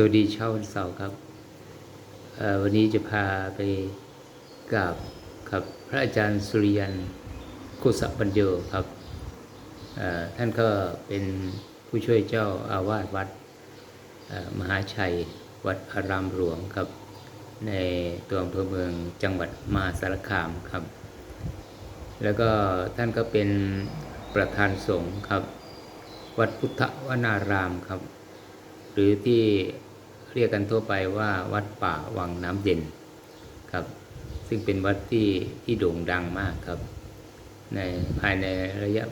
สวัสดีเช้าวันเสาร์ครับ วันนี้จะพาไปกราบครับพระอาจารย์สุริยันโคสปัญโยครับ ท่านก็เป็นผู้ช่วยเจ้าอาวาสวัดมหาชัยวัดอารามหลวงครับ ในตัวอำเภอเมืองจังหวัดมหาสารคามครับ แล้วก็ท่านก็เป็นประธานสงฆ์ครับ วัดพุทธวนารามครับ หรือที่ เรียกกันทั่วไปว่าวัดป่าวังน้ำเย็นครับ ซึ่งเป็นวัดที่ที่โด่งดังมากครับ ในภายในระยะ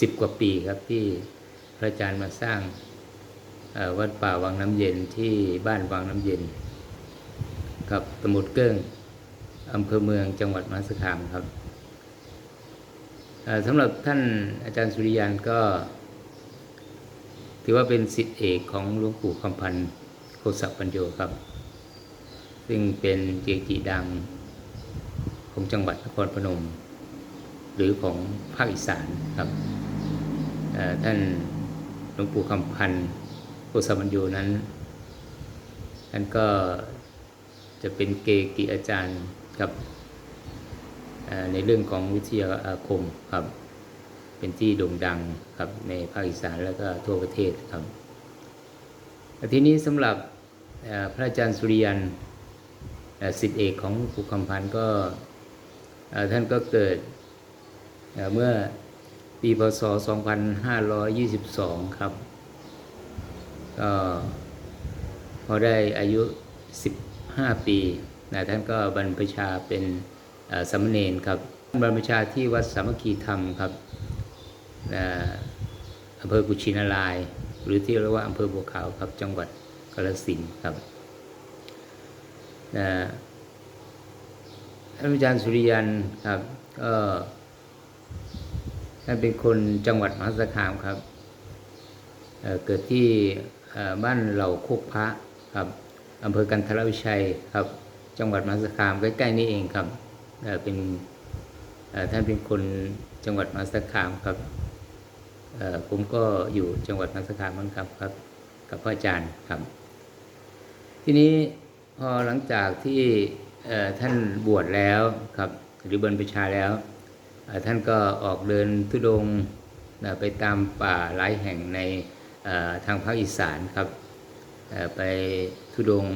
สิบกว่าปีครับที่พระอาจารย์มาสร้างวัดป่าวังน้ำเย็นที่บ้านวังน้ำเย็นกับตำบลเกิ้งอำเภอเมืองจังหวัดมหาสารคามครับสำหรับท่านอาจารย์สุริยันก็ ถือว่าเป็นสิทธิเอกของหลวงปู่คำพันธ์โคสปัญโยครับ ซึ่งเป็นเจจิดังของจังหวัดนครพนม หรือของภาคอีสานครับท่านหลวงปู่คำพันธ์โคสปัญโยนั้นท่านก็จะเป็นเกกิอาจารย์ครับในเรื่องของวิทยาอาคมครับ เป็นที่โด่งดังครับในภาคอีสานแล้วก็ทั่วประเทศครับทีนี้สำหรับพระอาจารย์สุริยันสิทธิเอกของปู่คำพันธ์ก็ท่านก็เกิดเอ่อเมื่อปีพศ 2522 ครับก็พอได้อายุ 15 ปีนะท่านก็บรรพชาเป็นสามเณรครับบรรพชาที่วัดสามัคคีธรรมครับ อำเภอกุชินาราย หรือที่เรียกว่าอำเภอบัวขาวครับจังหวัดกาฬสินธุ์ครับท่านอาจารย์สุริยันครับก็ท่านเป็นคนจังหวัดมหาสารคามครับเเกิดที่บ้านเหล่าโคกพระครับอำเภอกันทรวิชัยครับ จังหวัดมหาสารคามใกล้ๆนี่เองครับเเป็นท่านเป็นคนจังหวัดมหาสารคามครับ ผมก็อยู่จังหวัดมหาสารคามเหมือนครับครับ กับพระอาจารย์ครับ ทีนี้พอหลังจากที่ท่านบวชแล้วครับ หรือบรรพชาแล้ว ท่านก็ออกเดินทุดงไปตามป่าหลายแห่งในทางภาคอีสานครับไปทุดง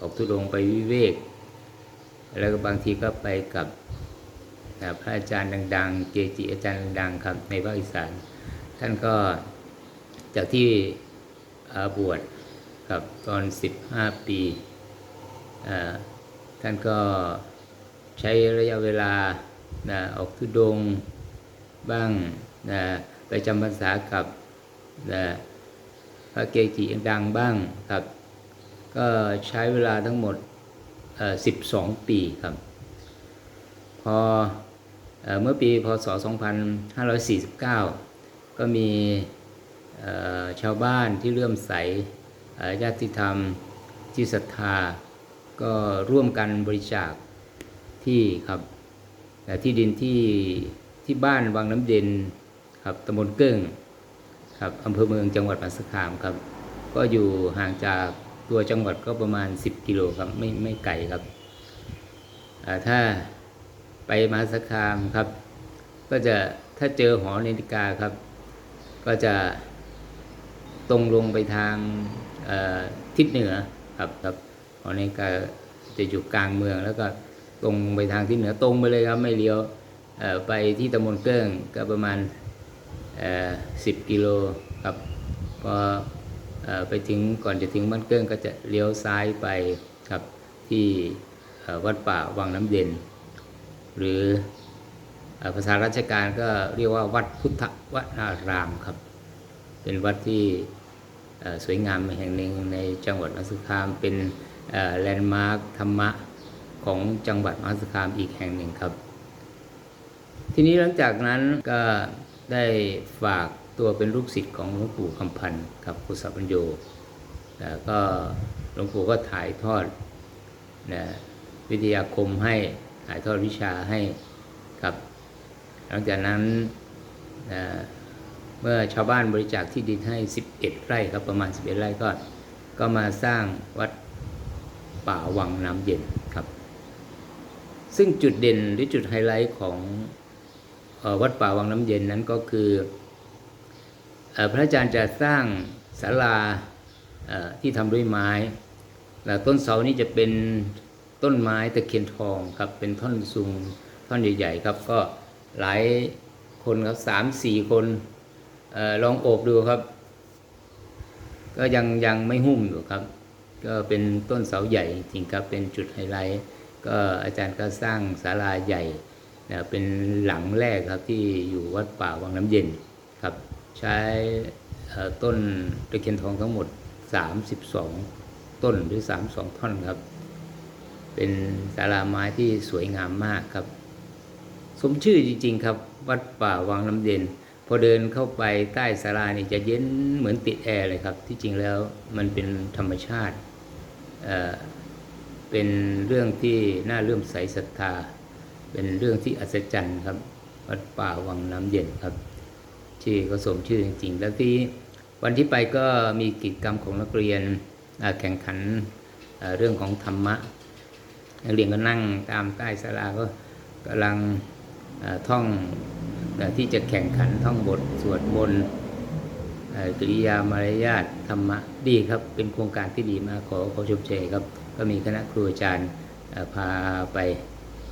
ออกทุดงไปวิเวก แล้วก็บางทีก็ไปกับพระอาจารย์ดัง ๆ เกจิอาจารย์ดังๆครับในภาคอีสาน ท่านก็จากที่อาบวชกับตอน 15 ปีอ่าท่านก็ใช้ระยะเวลานะออกทุดงบ้างนะไปจำพรรษากับนะพระเกจิดังบ้างครับ ก็ใช้เวลาทั้งหมดเอ่อ12 ปีครับพอเอ่อเมื่อปีพศ 2549 ก็มีชาวบ้านที่เลื่อมใสญาติธรรมที่ศรัทธา ก็ร่วมกันบริจาคที่ครับที่ดินที่ที่บ้านวังน้ำเย็นครับตำบลเกิ้งครับอำเภอเมืองจังหวัดมหาสารคามครับ ก็อยู่ห่างจากตัวจังหวัดก็ประมาณ 10 กิโลครับไม่ไม่ไกลครับถ้าไปมหาสารคามครับ ก็จะถ้าเจอหอนาฬิกาครับ ก็จะตรงลงไปทางทิศเหนือครับครับหอนาฬิกาจะอยู่กลางเมืองแล้วก็ตรงไปทางทิศเหนือตรงไปเลยครับไม่เลี้ยวไปที่ตำบลเกิ้งก็ประมาณสิบกิโลครับพออไปถึงก่อนจะถึงบ้านเกิ้งก็จะเลี้ยวซ้ายไปครับที่วัดป่าวังน้ำเย็นหรือ ภาษาราชการก็เรียกว่าวัดพุทธวนารามครับ เป็นวัดที่สวยงามแห่งหนึ่งในจังหวัดมหาสารคาม เป็นแลนด์มาร์คธรรมะของจังหวัดมหาสารคามอีกแห่งหนึ่งครับ ทีนี้หลังจากนั้นก็ได้ฝากตัวเป็นลูกศิษย์ของหลวงปู่คำพันธ์กับครูสัพพัญโยแล้วก็หลวงปู่ก็ถ่ายทอดนะวิทยาคมให้ถ่ายทอดวิชาให้ครับ หลังจากนั้นเมื่อชาวบ้านบริจาคที่ดินให้ 11 ไร่ครับประมาณ 11 ไร่ก็ก็มาสร้างวัดป่าวังน้ำเย็นครับ ซึ่งจุดเด่นหรือจุดไฮไลท์ของออวัดป่าวังน้ำเย็นนั้นก็คืออพระอาจารย์จะสร้างศาลาที่ทำด้วยไม้แล้วต้นเสานี่จะเป็นต้นไม้ตะเคียนทองครับเป็นท่อนสูงท่อนใหญ่ๆครับก็ หลายคนครับสามสี่คนออลองโอบดูครับ ก็ยังยังไม่หุ้มอยู่ครับ ก็เป็นต้นเสาใหญ่จริงครับเป็นจุดไฮไลท์ก็อาจารย์ก็สร้างศาลาใหญ่นะเป็นหลังแรกครับที่อยู่วัดป่าวังน้ำเย็นครับ ใช้ต้นตะเคียนทองทั้งหมด 32 ต้นหรือ 32 ท่อนครับ เป็นศาลาไม้ที่สวยงามมากครับ มชื่อจริง ๆ ครับ วัดป่าวังน้ำเย็น พอเดินเข้าไปใต้ศาลานี่จะเย็นเหมือนติดแอร์เลยครับ ที่จริงแล้วมันเป็นธรรมชาติเเป็นเรื่องที่น่าเลื่อมใสศรัทธา เป็นเรื่องที่อัศจรรย์ครับ วัดป่าวังน้ำเย็นครับ ชื่อก็สมชื่อจริง ๆ แล้วที่วันที่ไปก็มีกิจกรรมของนักเรียนแข่งขันเรื่องของธรรมะนักเรียนก็นั่งตามใต้ศาลาก็กำลัง ท่องที่จะแข่งขันท่องบทสวดมนต์เอ่อกริยามารยาทธรรมะดีครับ เป็นโครงการที่ดีมากขอขอชมเชยครับ ก็มีคณะครูอาจารย์พาไป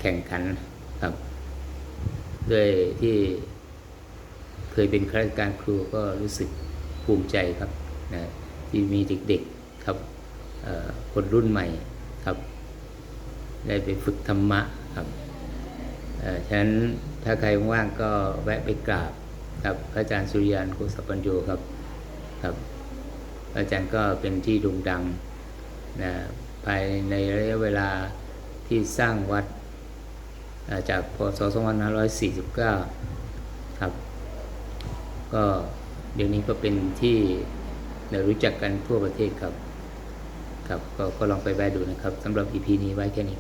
แข่งขันครับ ด้วยที่เคยเป็นข้าราชการครูก็รู้สึกภูมิใจครับนะที่มีเด็กๆครับคนรุ่นใหม่ครับ ได้ไปฝึกธรรมะครับ ฉะนั้นถ้าใครว่างก็แวะไปกราบครับพระอาจารย์สุริยันโกศปัญโยครับครับพระอาจารย์ก็เป็นที่โด่งดังนะภายในระยะเวลาที่สร้างวัดจากพศ 2549 ครับ ก็เดี๋ยวนี้ก็เป็นที่รู้จักกันทั่วประเทศครับ ครับก็ก็ลองไปแวะดูนะครับสำหรับ EP นี้ไว้แค่นี้